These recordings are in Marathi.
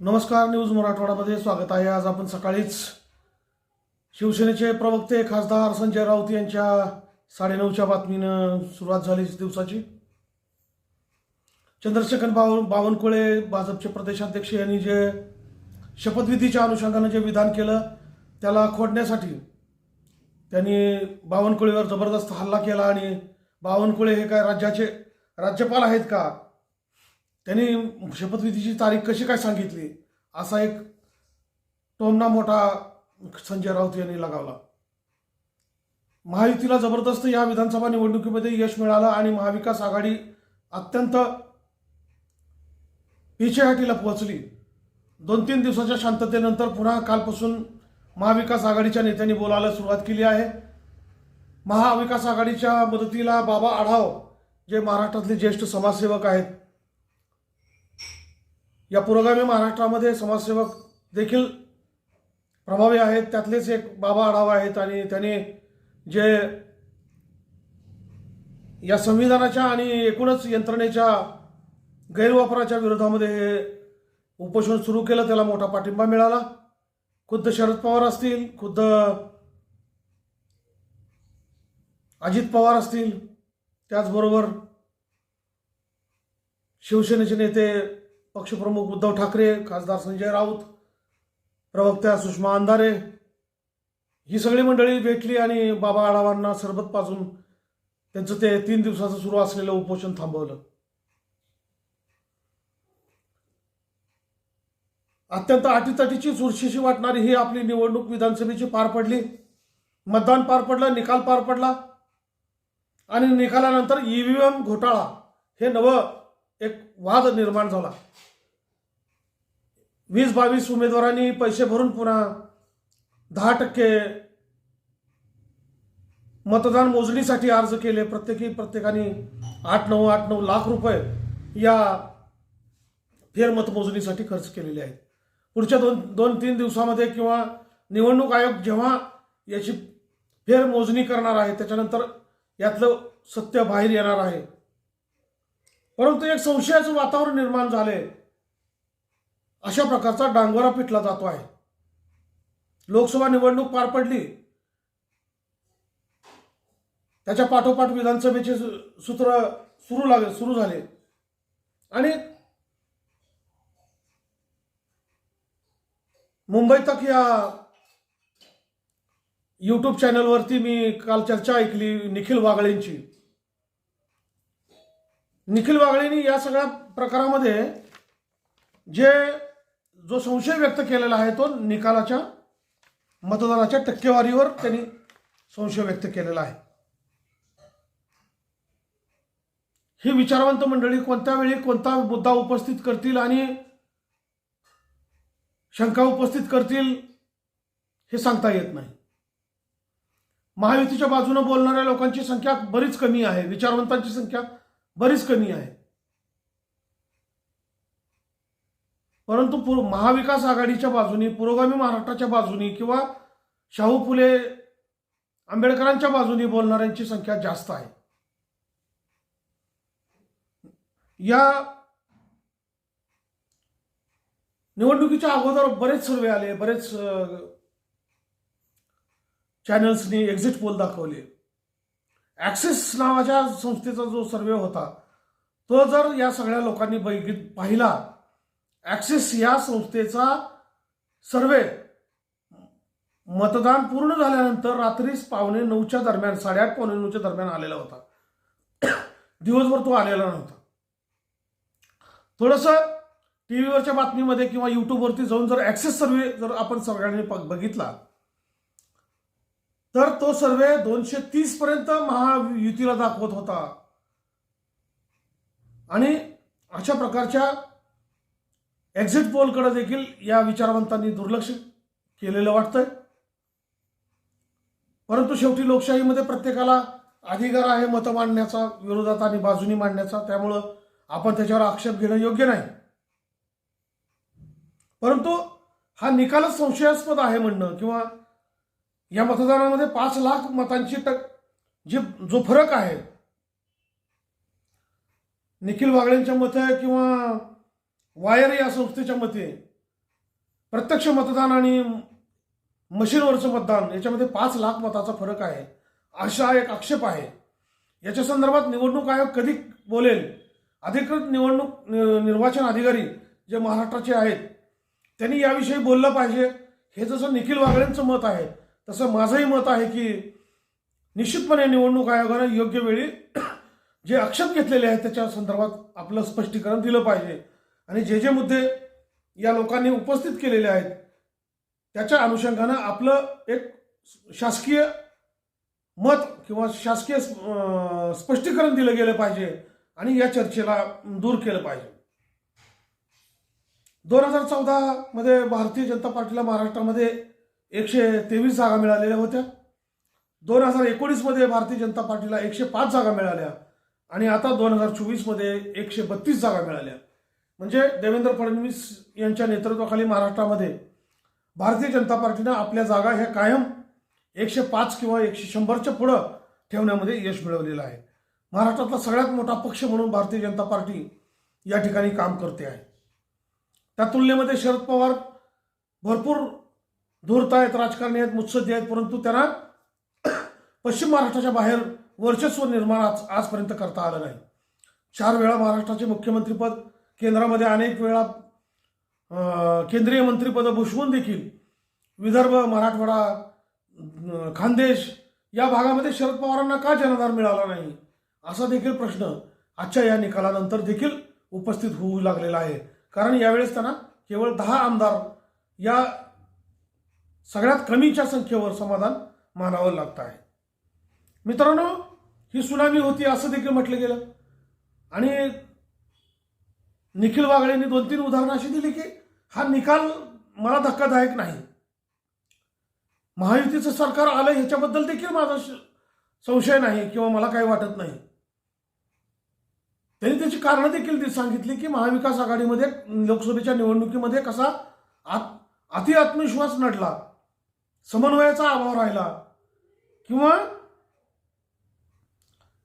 नमस्कार न्यूज मराठवाडामध्ये स्वागत आहे. आज आपण सकाळीच शिवसेनेचे प्रवक्ते खासदार संजय राऊत यांच्या साडेनऊच्या बातमीनं सुरुवात झाली दिवसाची. चंद्रशेखर बाव बावनकुळे भाजपचे प्रदेशाध्यक्ष यांनी जे शपथविधीच्या अनुषंगानं जे विधान केलं त्याला खोडण्यासाठी त्यांनी बावनकुळेवर जबरदस्त हल्ला केला आणि बावनकुळे हे काय राज्याचे राज्यपाल आहेत का? त्यांनी शपथविधीची तारीख कशी काय सांगितली? असा एक टोमना मोठा संजय राऊत यांनी लगावला. महायुतीला जबरदस्त या विधानसभा निवडणुकीमध्ये यश मिळालं आणि महाविकास आघाडी अत्यंत पिछेहाटीला पोहोचली. दोन तीन दिवसाच्या शांततेनंतर पुन्हा कालपासून महाविकास आघाडीच्या नेत्यांनी बोलायला सुरुवात केली आहे. महाविकास आघाडीच्या मदतीला बाबा आढाव जे महाराष्ट्रातले ज्येष्ठ समाजसेवक आहेत. या पुरोगामी महाराष्ट्रामध्ये समाजसेवक देखील प्रभावी आहेत. त्यातलेच एक बाबा आढावा आहेत आणि त्याने जे या संविधानाच्या आणि एकूणच यंत्रणेच्या गैरवापराच्या विरोधामध्ये हे उपोषण सुरू केलं त्याला मोठा पाठिंबा मिळाला. खुद्द शरद पवार असतील खुद्द अजित पवार असतील त्याचबरोबर शिवसेनेचे नेते पक्षप्रमुख उद्धव ठाकरे खासदार संजय राऊत प्रवक्त्या सुषमा अंधारे ही सगळी मंडळी भेटली आणि बाबा आढावांना सरबत पाजून त्यांचं ते तीन दिवसाचं सुरू असलेलं उपोषण थांबवलं. अत्यंत अटीतटीची चुरशीशी वाटणारी ही आपली निवडणूक विधानसभेची पार पडली. मतदान पार पडलं निकाल पार पडला. आणि निकालानंतर ईव्हीएम घोटाळा हे नवं एक वाद निर्माण झाला. वीस बावीस उमेदवारांनी पैसे भरून पुन्हा दहा टक्के मतदान मोजणीसाठी अर्ज केले. प्रत्येकी प्रत्येकाने आठ नऊ आठ नऊ लाख रुपये या फेरमतमोजणीसाठी खर्च केलेले आहेत. पुढच्या दोन दोन तीन दिवसामध्ये किंवा निवडणूक आयोग जेव्हा याची फेरमोजणी करणार आहे त्याच्यानंतर यातलं सत्य बाहेर येणार आहे. परंतु एक संशयाचं वातावरण निर्माण झाले अशा प्रकारचा डांगोरा पिटला जातो आहे. लोकसभा निवडणूक पार पडली. त्याच्या पाठोपाठ विधानसभेचे सूत्र सुरू लागले सुरू झाले. आणि मुंबई तक या यूट्यूब चॅनलवरती मी काल चर्चा ऐकली निखिल वागळेंची निखिल वागळेंनी या सगळ्या प्रकारामध्ये जे जो संशय व्यक्त केलेला आहे तो निकालाच्या मतदानाच्या टक्केवारीवर त्यांनी संशय व्यक्त केलेला आहे. ही विचारवंत मंडळी कोणत्या वेळी कोणता मुद्दा उपस्थित करतील आणि शंका उपस्थित करतील हे सांगता येत नाही. महायुतीच्या बाजूने बोलणाऱ्या लोकांची संख्या बरीच कमी आहे विचारवंतांची संख्या बरीच कमी आहे. परंतु पुर महाविकास आघाडीच्या बाजूनी पुरोगामी महाराष्ट्राच्या बाजूनी किंवा शाहू फुले आंबेडकरांच्या बाजूनी बोलणाऱ्यांची संख्या जास्त आहे. या निवडणुकीच्या अगोदर बरेच सर्वे आले बरेच चॅनल्सनी एक्झिट पोल दाखवले. ॲक्सिस नावाच्या संस्थेचा जो सर्वे होता तो जर या सगळ्या लोकांनी बघित पाहिला ॲक्सिस या संस्थेचा सर्वे मतदान पूर्ण झाल्यानंतर रात्रीच पावणे नऊच्या दरम्यान साडेआठ पावणे नऊच्या दरम्यान आलेला होता. दिवसभर तो आलेला नव्हता. थोडंसं टी व्हीवरच्या बातमीमध्ये किंवा यूट्यूबवरती जाऊन जर ॲक्सेस सर्वे जर आपण सगळ्यांनी बघितला तर तो सर्वे दोनशे तीस पर्यंत महायुतीला दाखवत होता. आणि अशा प्रकारच्या एक्झिट पोलकडे देखील या विचारवंतांनी दुर्लक्ष केलेलं वाटतंय. परंतु शेवटी लोकशाहीमध्ये प्रत्येकाला अधिकार आहे मतं मांडण्याचा विरोधात आणि बाजूनी मांडण्याचा. त्यामुळं आपण त्याच्यावर आक्षेप घेणं योग्य नाही. परंतु हा निकालच संशयास्पद आहे म्हणणं किंवा या मतदानामध्ये पाच लाख मतांची टक जी जो फरक आहे निखिल वागळेंच्या मते किंवा वायर या संस्थेच्या मते प्रत्यक्ष मतदान आणि मशीनवरचं मतदान याच्यामध्ये पाच लाख मताचा फरक आहे असा एक आक्षेप आहे. याच्या संदर्भात निवडणूक आयोग कधी बोलेल? अधिकृत निवडणूक निर्वाचन अधिकारी जे महाराष्ट्राचे आहेत त्यांनी याविषयी बोललं पाहिजे. हे जसं निखिल वागळेंचं मत आहे तसं माझंही मत आहे की निश्चितपणे निवडणूक आयोगानं योग्य वेळी जे आक्षेप घेतलेले आहेत त्याच्या संदर्भात आपलं स्पष्टीकरण दिलं पाहिजे. आणि जे जे मुद्दे या लोकांनी उपस्थित केलेले आहेत त्याच्या अनुषंगानं आपलं एक शासकीय मत किंवा शासकीय स्पष्टीकरण दिलं गेलं पाहिजे आणि या चर्चेला दूर केलं पाहिजे. दोन हजार चौदा मध्ये भारतीय जनता पार्टीला महाराष्ट्रामध्ये एकशे तेवीस जागा मिळालेल्या होत्या. दोन हजार एकोणीसमध्ये भारतीय जनता पार्टीला एकशे पाच जागा मिळाल्या आणि आता दोन हजार चोवीसमध्ये एकशे बत्तीस जागा मिळाल्या. म्हणजे देवेंद्र फडणवीस यांच्या नेतृत्वाखाली महाराष्ट्रामध्ये भारतीय जनता पार्टीनं आपल्या जागा ह्या कायम एकशे पाच किंवा एकशे शंभरच्या पुढं ठेवण्यामध्ये यश मिळवलेलं आहे. महाराष्ट्रातला सगळ्यात मोठा पक्ष म्हणून भारतीय जनता पार्टी या ठिकाणी काम करते आहे. त्या तुलनेमध्ये शरद पवार भरपूर धूर्त आहेत राजकारणी आहेत मुत्सद्दी आहेत परंतु त्यांना पश्चिम महाराष्ट्राच्या बाहेर वर्चस्व निर्माण आज आजपर्यंत करता आलं नाही. चार वेळा महाराष्ट्राचे मुख्यमंत्रीपद केंद्रामध्ये अनेक वेळा केंद्रीय मंत्रिपद भूषवून देखील विदर्भ मराठवाडा खानदेश या भागामध्ये शरद पवारांना का जनाधार मिळाला नाही? असा देखील प्रश्न आजच्या या निकालानंतर देखील उपस्थित होऊ लागलेला आहे. कारण यावेळेस त्यांना केवळ दहा आमदार या सगळ्यात कमीच्या संख्येवर समाधान मानावं लागतं आहे. मित्रांनो ही सुनामी होती असं देखील म्हटलं गेलं. आणि निखिल वागळेंनी दोन तीन उदाहरणं अशी दिली की हा निकाल मला धक्कादायक नाही. महायुतीचं सरकार आलं ह्याच्याबद्दल देखील माझा संशय नाही किंवा मला काही वाटत नाही. त्यांनी त्याची कारणं देखील सांगितली की महाविकास आघाडीमध्ये लोकसभेच्या निवडणुकीमध्ये कसा आत अति आत्मविश्वास नडला. समन्वयाचा अभाव राहिला. किंवा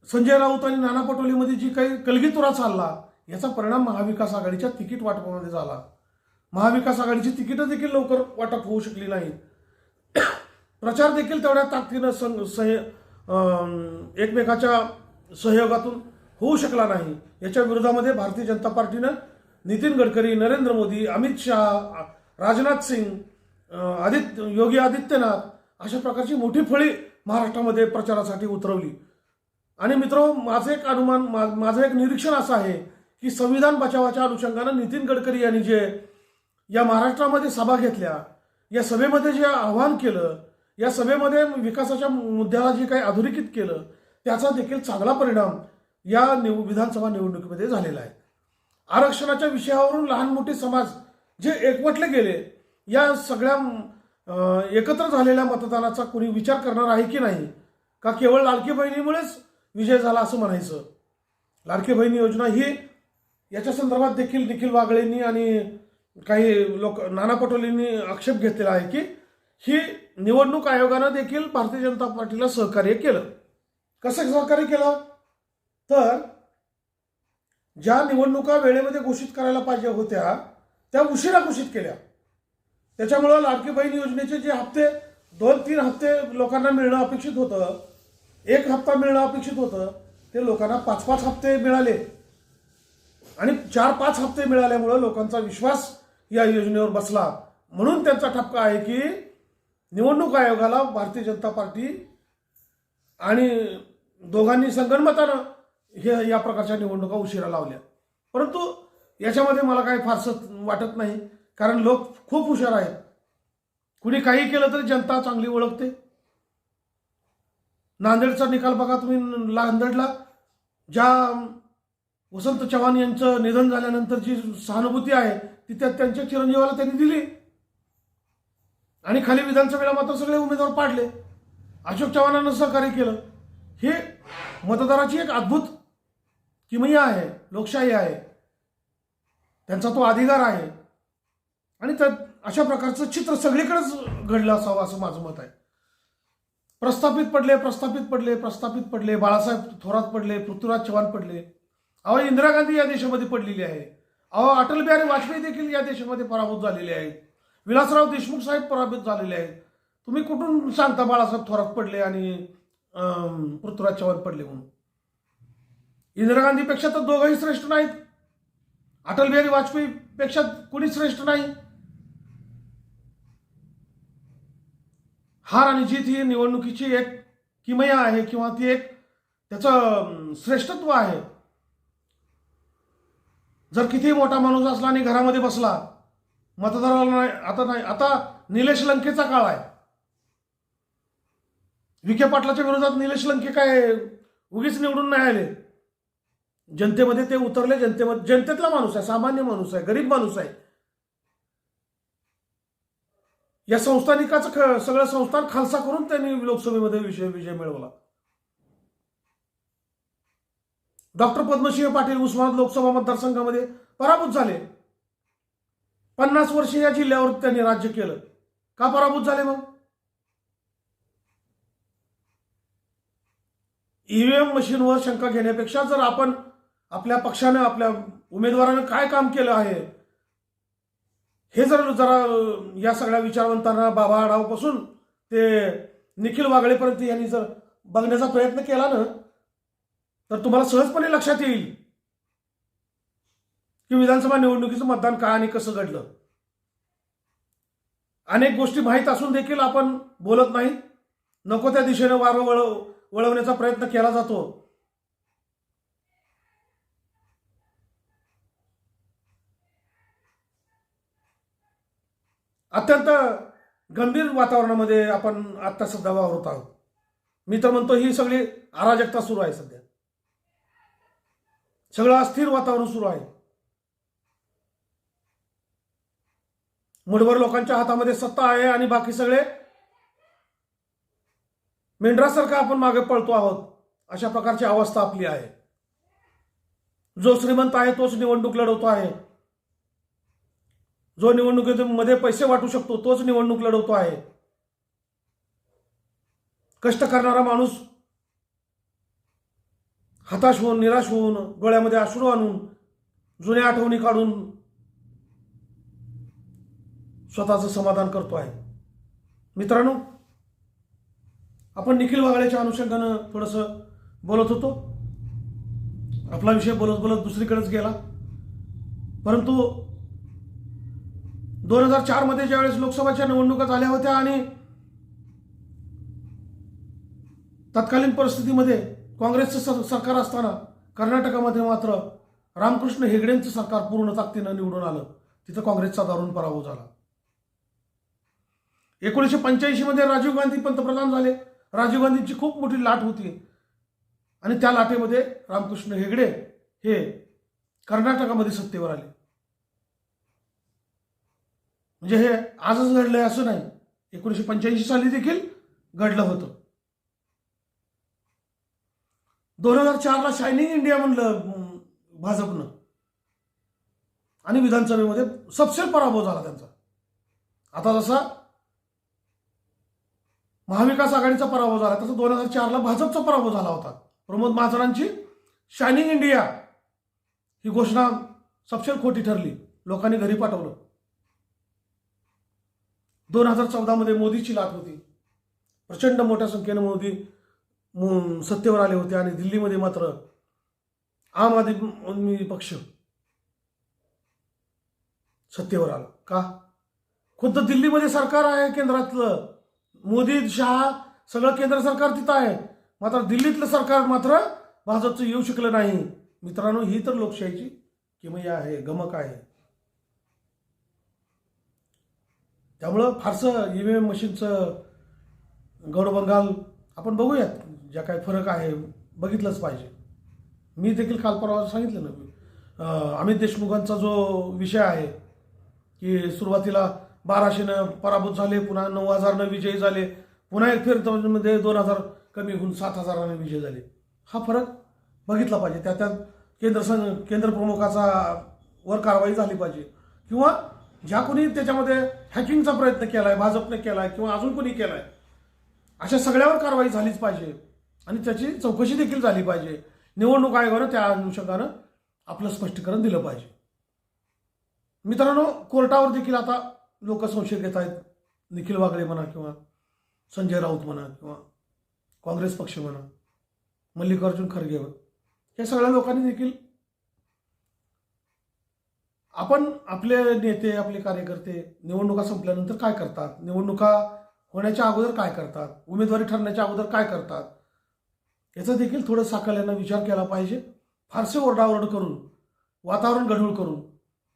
संजय राऊत आणि नाना पटोलेमध्ये जी काही कलगीतुरा चालला याचा परिणाम महाविकास आघाडीच्या तिकीट वाटपामध्ये झाला. महाविकास आघाडीची तिकीटं देखील लवकर वाटप होऊ शकली नाहीत. प्रचार देखील तेवढ्या ताकदीनं संग सह एकमेकाच्या सहयोगातून होऊ शकला नाही. याच्या विरोधामध्ये भारतीय जनता पार्टीनं नितीन गडकरी नरेंद्र मोदी अमित शहा राजनाथ सिंग आदित्य योगी आदित्यनाथ अशा प्रकारची मोठी फळी महाराष्ट्रामध्ये प्रचारासाठी उतरवली. आणि मित्र माझं एक अनुमान मा- माझं एक निरीक्षण असं आहे की संविधान बचावाच्या अनुषंगानं नितीन गडकरी यांनी जे या महाराष्ट्रामध्ये सभा घेतल्या या सभेमध्ये जे आव्हान केलं या सभेमध्ये विकासाच्या मुद्द्याला जे काही अधोरेखित केलं त्याचा देखील चांगला परिणाम या निव विधानसभा निवडणुकीमध्ये झालेला आहे. आरक्षणाच्या विषयावरून लहान मोठे समाज जे एकवटले गेले या सगळ्या एकत्र झालेल्या मतदानाचा कोणी विचार करणार आहे की नाही? का केवळ लाडकी बहिणीमुळेच विजय झाला असं म्हणायचं? लाडकी बहिणी योजना ही याच्या संदर्भात देखील निखिल वागळेंनी आणि काही लोक नाना पटोलेंनी आक्षेप घेतलेला आहे की ही निवडणूक आयोगानं देखील भारतीय जनता पार्टीला सहकार्य केलं. कसं सहकार्य केलं? तर ज्या निवडणुका वेळेमध्ये घोषित करायला पाहिजे होत्या त्या उशिरा घोषित केल्या. त्याच्यामुळं लाडकी बहीण योजनेचे जे हप्ते दोन तीन हप्ते लोकांना मिळणं अपेक्षित होतं. एक हप्ता मिळणं अपेक्षित होतं. ते लोकांना पाच पाच हप्ते मिळाले. आणि चार पाच हप्ते मिळाल्यामुळं लोकांचा विश्वास या योजनेवर बसला. म्हणून त्यांचा ठपका आहे की निवडणूक आयोगाला भारतीय जनता पार्टी आणि दोघांनी संगणमतानं हे या प्रकारच्या निवडणुका उशिरा लावल्या. परंतु याच्यामध्ये मला काही फारसं वाटत नाही. कारण लोक खूप हुशार आहेत. कुणी काही केलं तरी जनता चांगली ओळखते. नांदेडचा निकाल बघा तुम्ही नांदेडला ज्या वसंत चव्हाण यांचं निधन झाल्यानंतर जी सहानुभूती आहे ती त्या त्यांच्या चिरंजीवाला त्यांनी दिली. आणि खाली विधानसभेला मात्र सगळे उमेदवार पाडले. अशोक चव्हाणांना सहकार्य केलं. हे मतदाराची एक अद्भुत किमया आहे लोकशाही आहे. त्यांचा तो अधिकार आहे. आणि त्या अशा प्रकारचं चित्र सगळीकडेच घडलं असावं असं माझं मत आहे. प्रस्थापित पडले प्रस्थापित पडले प्रस्थापित पडले बाळासाहेब थोरात पडले पृथ्वीराज चव्हाण पडले. अहो इंदिरा गांधी या देशामध्ये पडलेली आहे. अहो अटल बिहारी वाजपेयी देखील या देशामध्ये पराभूत झालेले आहेत. विलासराव देशमुख साहेब पराभूत झालेले आहेत. तुम्ही कुठून सांगता बाळासाहेब थोरात पडले आणि अं, पृथ्वीराज चव्हाण पडले म्हणून? इंदिरा गांधीपेक्षा तर दोघंही श्रेष्ठ नाहीत. अटल बिहारी वाजपेयी पेक्षा कुणी श्रेष्ठ नाही? हार आणि जीत ही निवडणुकीची एक किमया आहे किंवा ती एक त्याचं श्रेष्ठत्व आहे. जर किती मोठा माणूस असला आणि घरामध्ये बसला मतदाराला नाही आता नाही आता निलेश लंकेचा काळ आहे. विखे पाटलाच्या विरोधात निलेश लंके काय उगीच निवडून नाही आले. जनतेमध्ये ते उतरले जनतेमध्ये जनतेतला माणूस आहे सामान्य माणूस आहे गरीब माणूस आहे. या संस्थानिकाचं सगळं संस्थान खालसा करून त्यांनी लोकसभेमध्ये विजय विजय मिळवला. डॉक्टर पद्मसिंह पाटील उस्मानाबाद लोकसभा मतदारसंघामध्ये पराभूत झाले. पन्नास वर्ष या जिल्ह्यावर त्यांनी राज्य केलं. का पराभूत झाले मग? ईव्हीएम मशीनवर शंका घेण्यापेक्षा जर आपण आपल्या पक्षानं आपल्या उमेदवारानं काय काम केलं आहे हे जर जरा या सगळ्या विचारवंतांना बाबा आढावपासून ते निखिल वागळेपर्यंत यांनी जर बघण्याचा प्रयत्न केला ना तर तुम्हाला सहजपणे लक्षात येईल की विधानसभा निवडणुकीचं मतदान का आणि कसं घडलं. अनेक गोष्टी माहीत असून देखील आपण बोलत नाही. नको त्या दिशेने वारं वळव वळवण्याचा प्रयत्न केला जातो. अत्यंत गंभीर वातावरणामध्ये आपण आत्ता सध्या वावरत आहोत. मी तर म्हणतो ही सगळी अराजकता सुरू आहे सध्या. सगळं अस्थिर वातावरण सुरू आहे. मुठभर लोकांच्या हातामध्ये सत्ता आहे आणि बाकी सगळे मेंढरासारखं आपण मागे पळतो आहोत अशा प्रकारची अवस्था आपली आहे. जो श्रीमंत आहे तोच निवडणूक लढवतो आहे. जो निवडणुकीमध्ये पैसे वाटू शकतो तोच निवडणूक लढवतो आहे. कष्ट करणारा माणूस हताश होऊन निराश होऊन डोळ्यामध्ये अश्रू आणून जुन्या आठवणी काढून स्वतःचं समाधान करतो आहे. मित्रांनो आपण निखिल वागळ्याच्या अनुषंगानं थोडंसं बोलत होतो. आपला विषय बोलत बोलत दुसरीकडेच गेला. परंतु दोन हजार चारमध्ये ज्यावेळेस लोकसभाच्या निवडणुका झाल्या होत्या आणि तत्कालीन परिस्थितीमध्ये काँग्रेसचं सरकार असताना कर्नाटकामध्ये मात्र रामकृष्ण हेगडेंचं सरकार पूर्ण ताकदीनं निवडून आलं. तिथं काँग्रेसचा दारुण पराभव झाला. एकोणीसशे पंच्याऐंशी मध्ये राजीव गांधी पंतप्रधान झाले. राजीव गांधींची खूप मोठी लाट होती. आणि त्या लाटेमध्ये रामकृष्ण हेगडे हे कर्नाटकामध्ये सत्तेवर आले. म्हणजे हे आजच घडलंय असं नाही. एकोणीसशे पंच्याऐंशी साली देखील घडलं होतं. दोन हजार चारला शायनिंग इंडिया म्हणलं भाजपनं. आणि विधानसभेमध्ये सबसेल पराभव झाला त्यांचा. आता जसा महाविकास आघाडीचा पराभव झाला तसं दोन हजार चारला भाजपचा पराभव झाला होता. प्रमोद महाजनांची शायनिंग इंडिया ही घोषणा सबसेल खोटी ठरली. लोकांनी घरी पाठवलं. दोन हजार चौदामध्ये मोदीची लाट होती. प्रचंड मोठ्या संख्येनं मोदी सत्तेवर आले होते आणि दिल्लीमध्ये मात्र आम आदमी पक्ष सत्तेवर आला. का? खुद्द दिल्लीमध्ये सरकार आहे केंद्रातलं. मोदी शहा सगळं केंद्र सरकार तिथं आहे. मात्र दिल्लीतलं सरकार मात्र भाजपचं येऊ शकलं नाही. मित्रांनो ही तर लोकशाहीची किमया आहे गमक आहे. त्यामुळं फारसं ईव्हीएम मशीनचं गौडबंगाल आपण बघूयात ज्या काही फरक आहे बघितलंच पाहिजे. मी देखील काल परवा सांगितलं ना अमित देशमुखांचा जो विषय आहे की सुरुवातीला बाराशेनं पराभूत झाले पुन्हा नऊ हजारनं विजयी झाले पुन्हा एक फेरमध्ये दोन हजार कमी होऊन सात हजारानं विजय झाले. हा फरक बघितला पाहिजे. त्या त्यात केंद्र सं केंद्र प्रमुखाचा वर कारवाई झाली पाहिजे. किंवा ज्या कोणी त्याच्यामध्ये हॅकिंगचा प्रयत्न केलाय भाजपने केलाय किंवा अजून कोणी केलाय अशा सगळ्यावर कारवाई झालीच पाहिजे. आणि त्याची चौकशी देखील झाली पाहिजे. निवडणूक आयोगानं त्या अनुषंगानं आपलं स्पष्टीकरण दिलं पाहिजे. मित्रांनो कोर्टावर देखील आता लोक संशय घेत आहेत. निखिल वागळे म्हणा किंवा संजय राऊत म्हणा किंवा काँग्रेस पक्ष म्हणा मल्लिकार्जुन खरगे या सगळ्या लोकांनी देखील आपण आपले नेते आपले कार्यकर्ते निवडणुका संपल्यानंतर काय करतात? निवडणुका होण्याच्या अगोदर काय करतात? उमेदवारी ठरण्याच्या अगोदर काय करतात? याचा देखील थोडं साकल्यानं विचार केला पाहिजे. फारसे ओरडाओरड करून वातावरण गढूळ करून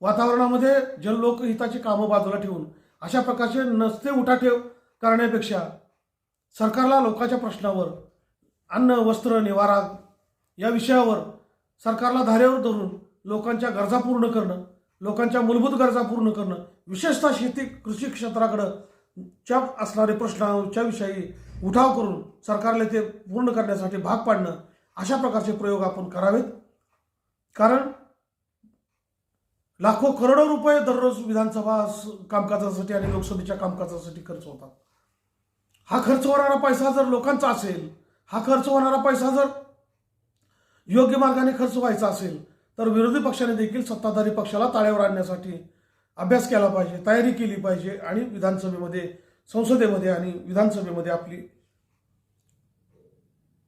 वातावरणामध्ये जनलोकहिताची कामं बाजूला ठेवून अशा प्रकारचे नसते उठाठेव करण्यापेक्षा सरकारला लोकांच्या प्रश्नावर अन्न वस्त्र निवारा या विषयावर सरकारला धारेवर धरून लोकांच्या गरजा पूर्ण करणं लोकांच्या मूलभूत गरजा पूर्ण करणं विशेषतः शेती कृषी क्षेत्राकडं च्या असणारे प्रश्नांच्या विषयी उठाव करून सरकारला ते पूर्ण करण्यासाठी भाग पाडणं अशा प्रकारचे प्रयोग आपण करावेत. कारण लाखो करोडो रुपये दररोज विधानसभा कामकाजासाठी आणि लोकसभेच्या कामकाजासाठी खर्च होतात. हा खर्च होणारा पैसा जर लोकांचा असेल हा खर्च होणारा पैसा जर योग्य मार्गाने खर्च व्हायचा असेल तर विरोधी पक्षाने देखील सत्ताधारी पक्षाला ताळ्यावर आणण्यासाठी अभ्यास केला पाहिजे तयारी केली पाहिजे आणि विधानसभेमध्ये संसदेमध्ये आणि विधानसभेमध्ये आपली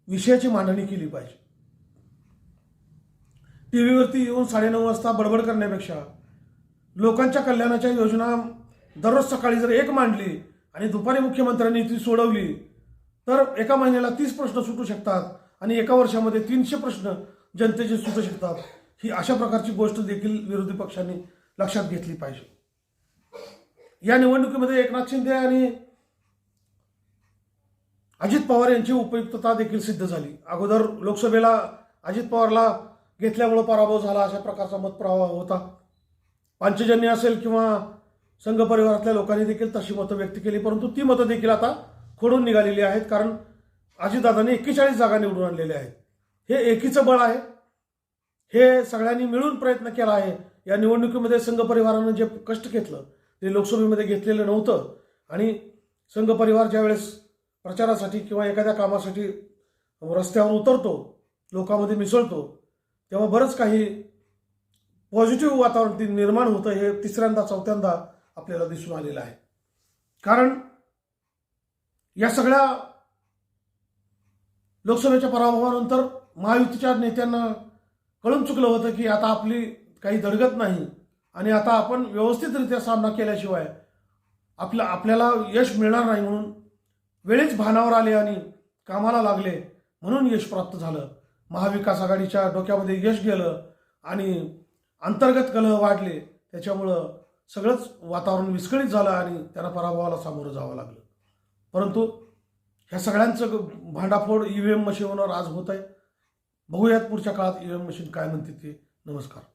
विषयाची मांडणी केली पाहिजे. टी व्हीवरती येऊन साडेनऊ वाजता बडबड करण्यापेक्षा लोकांच्या कल्याणाच्या योजना दररोज सकाळी जर एक मांडली आणि दुपारी मुख्यमंत्र्यांनी ती सोडवली तर एका महिन्याला तीस प्रश्न सुटू शकतात आणि एका वर्षामध्ये तीनशे प्रश्न जनतेचे सुटू शकतात. ही अशा प्रकारची गोष्ट देखील विरोधी पक्षांनी लक्षात घेतली पाहिजे. या निवडणुकीमध्ये एकनाथ शिंदे आणि अजित पवार यांची उपयुक्तता देखील सिद्ध झाली. अगोदर लोकसभेला अजित पवारला घेतल्यामुळं पराभव झाला अशा प्रकारचा मतप्रवाह होता. पंचजन्य असेल किंवा संघ परिवारातल्या लोकांनी देखील तशी मतं व्यक्त केली परंतु ती मतं देखील आता खोडून निघालेली आहेत कारण अजितदादांनी एक्केचाळीस जागा निवडून आणलेल्या आहेत. हे एकीचं बळ आहे. हे सगळ्यांनी मिळून प्रयत्न केला आहे. या निवडणुकीमध्ये संघ परिवारानं जे कष्ट घेतलं ते लोकसभेमध्ये घेतलेलं नव्हतं. आणि संघ परिवार ज्यावेळेस प्रचारासाठी किंवा एखाद्या कामासाठी रस्त्यावर उतरतो लोकांमध्ये मिसळतो तेव्हा बरंच काही पॉझिटिव्ह वातावरण ते निर्माण होतं. हे तिसऱ्यांदा चौथ्यांदा आपल्याला दिसून आलेलं आहे. कारण या सगळ्या लोकसभेच्या पराभवानंतर महायुतीच्या नेत्यांना कळून चुकलं होतं की आता आपली काही दडगत नाही आणि आता आपण व्यवस्थितरित्या सामना केल्याशिवाय आपलं आपल्याला यश मिळणार नाही म्हणून वेळेच भानावर आले आणि कामाला लागले म्हणून यश प्राप्त झालं. महाविकास आघाडीच्या डोक्यामध्ये यश गेलं आणि अंतर्गत कलह वाढले. त्याच्यामुळं सगळंच वातावरण विस्कळीत झालं आणि त्यांना पराभवाला सामोरं जावं लागलं. परंतु ह्या सगळ्यांचं ग- भांडाफोड ई व्ही एम मशीनवर आज होत आहे. बघूयात पुढच्या काळात ई एम मशीन काय म्हणते ते. नमस्कार.